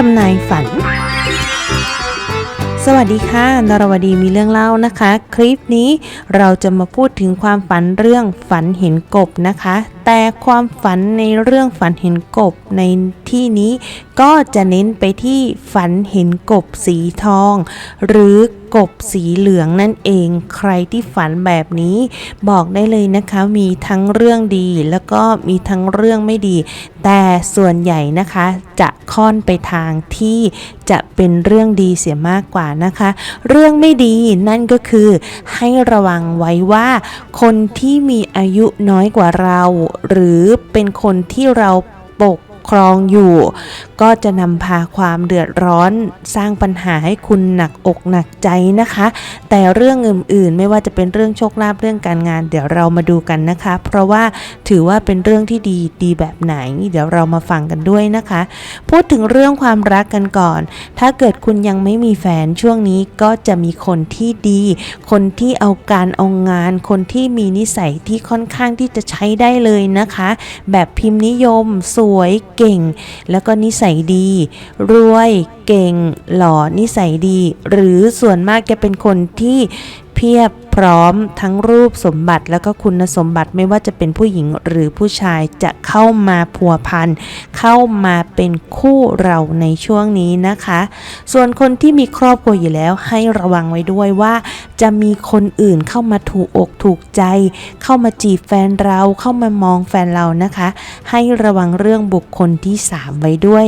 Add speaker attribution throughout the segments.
Speaker 1: ทำนายฝัน สวัสดีค่ะ นรวดีมีเรื่องเล่านะคะ คลิปนี้เราจะมาพูดถึงความฝันเรื่องฝันเห็นกบนะคะ แต่ความฝันในเรื่องฝันเห็นกบในที่นี้ก็จะเน้นไปที่ฝันเห็นกบสีทอง หรือกบสีเหลืองนั่นเอง ใครที่ฝันแบบนี้บอกได้เลยนะคะมีทั้งเรื่องดีแล้วก็มีทั้งเรื่องไม่ดี แต่ส่วนใหญ่นะคะจะค่อนไปทางที่จะเป็นเรื่องดีเสียมากกว่านะคะ เรื่องไม่ดีนั่นก็คือให้ระวังไว้ว่า คนที่มีอายุน้อยกว่าเราหรือเป็นคนที่เราปก ครองอยู่ ก็จะนำพาความเดือดร้อนสร้างปัญหาให้คุณหนักอกหนักใจนะคะ แต่เรื่องอื่นๆ ไม่ว่าจะเป็นเรื่องโชคลาภเรื่องการงาน เดี๋ยวเรามาดูกันนะคะ เพราะว่าถือว่าเป็นเรื่องที่ดีดีแบบไหน เดี๋ยวเรามาฟังกันด้วยนะคะ พูดถึงเรื่องความรักกันก่อน ถ้าเกิดคุณยังไม่มีแฟนช่วงนี้ก็จะมีคนที่ดี คนที่เอาการเอางาน คนที่มีนิสัยที่ค่อนข้างที่จะใช้ได้เลยนะคะ แบบพิมพ์นิยมสวยเก่ง แล้วก็นิสัยดี รวยเก่ง หล่อนิสัยดี หรือส่วนมากจะเป็นคนที่เพียบ ร้อมทั้งรูปสมบัติแล้วก็คุณสมบัติไม่ว่าจะเป็นผู้หญิงหรือผู้ชายจะเข้ามาพัวพันเข้ามาเป็นคู่เราในช่วงนี้นะคะ ส่วนคนที่มีครอบครัวอยู่แล้วให้ระวังไว้ด้วยว่า จะมีคนอื่นเข้ามาถูกอกถูกใจ เข้ามาจีบแฟนเราเข้ามามองแฟนเรานะคะ ให้ระวังเรื่องบุคคลที่ 3 ไว้ด้วย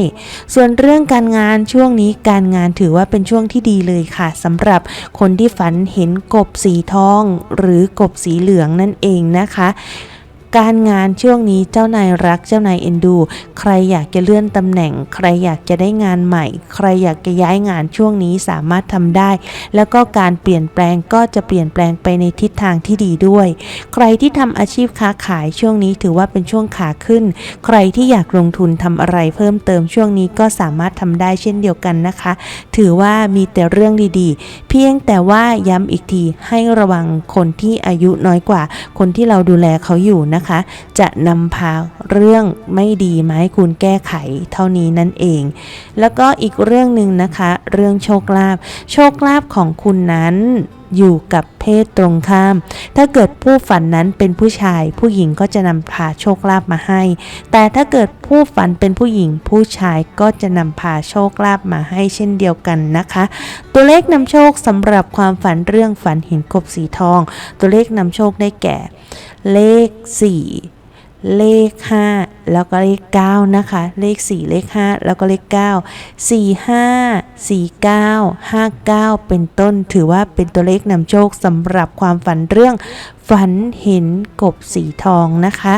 Speaker 1: ส่วนเรื่องการงานช่วงนี้การงานถือว่าเป็นช่วงที่ดีเลยค่ะสำหรับคนที่ฝันเห็นกบสีทองหรือกบสีเหลืองนั่นเองนะคะ การงานช่วงนี้เจ้านายรักเจ้านายเอ็นดู ใครอยากจะเลื่อนตำแหน่ง ใครอยากจะได้งานใหม่ ใครอยากจะย้ายงานช่วงนี้สามารถทำได้ แล้วก็การเปลี่ยนแปลงก็จะเปลี่ยนแปลงไปในทิศทางที่ดีด้วย ใครที่ทำอาชีพค้าขายช่วงนี้ถือว่าเป็นช่วงขาขึ้น ใครที่อยากลงทุนทำอะไรเพิ่มเติมช่วงนี้ก็สามารถทำได้เช่นเดียวกันนะคะ ถือว่ามีแต่เรื่องดีๆ เพียงแต่ว่าย้ำอีกทีให้ระวังคนที่อายุน้อยกว่า คนที่เราดูแลเขาอยู่นะคะจะนำพาเรื่องไม่ดีมาให้คุณแก้ไขเท่านี้นั่นเอง แล้วก็อีกเรื่องหนึ่งนะคะ เรื่องโชคลาภโชคลาภของคุณนั้น อยู่กับเพศตรงข้าม ถ้าเกิดผู้ฝันนั้นเป็นผู้ชาย ผู้หญิงก็จะนำพาโชคลาภมาให้ แต่ถ้าเกิดผู้ฝันเป็นผู้หญิง ผู้ชายก็จะนำพาโชคลาภมาให้เช่นเดียวกันนะคะ ตัวเลขนำโชคสำหรับความฝันเรื่องฝันเห็นกบสีทอง ตัวเลขนำโชคได้แก่ เลข 4 เลข 5 แล้วก็เลข9นะคะ เลข 4 เลข 5 แล้วก็เลข 9 4 5 4 9 5 9 เป็นต้น ถือว่าเป็นตัวเลขนำโชคสำหรับความฝันเรื่องฝันเห็นกบสีทองนะคะ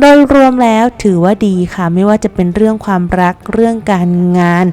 Speaker 1: โดยรวมแล้วถือว่าดีค่ะ ไม่ว่าจะเป็นเรื่องความรัก เรื่องการงาน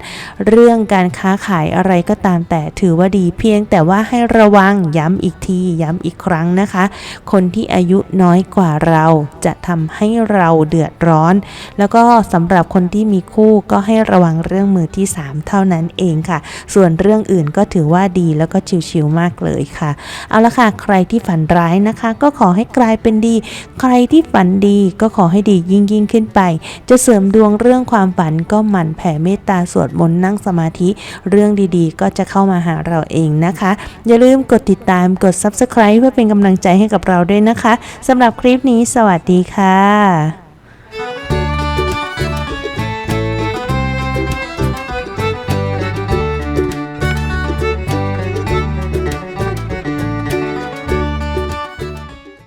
Speaker 1: เรื่องการค้าขายอะไรก็ตามแต่ถือว่าดีเพียงแต่ว่าให้ระวังย้ำอีกที ย้ำอีกครั้งนะคะ คนที่อายุน้อยกว่าเราจะทำให้เราเดือดร้อนแล้วก็สำหรับคนที่มีคู่ก็ให้ระวังเรื่องมือที่ 3 เท่านั้นเองค่ะ ส่วนเรื่องอื่นก็ถือว่าดีแล้วก็ชิวๆมากเลยค่ะ เอาละค่ะ ใครที่ฝันร้ายนะคะ ก็ขอให้กลายเป็นดี ใครที่ฝันดีก็ขอให้ดียิ่งยิ่งขึ้นไป จะเสริมดวงเรื่องความฝันก็หมั่นแผ่เมตตาสวดมนต์นั่งสมาธิ เรื่องดีๆ ก็จะเข้ามาหาเราเองนะคะ อย่าลืมกดติดตามกด subscribe เพื่อเป็นกำลังใจให้กับเราด้วยนะคะสำหรับคลิปนี้สวัสดีค่ะ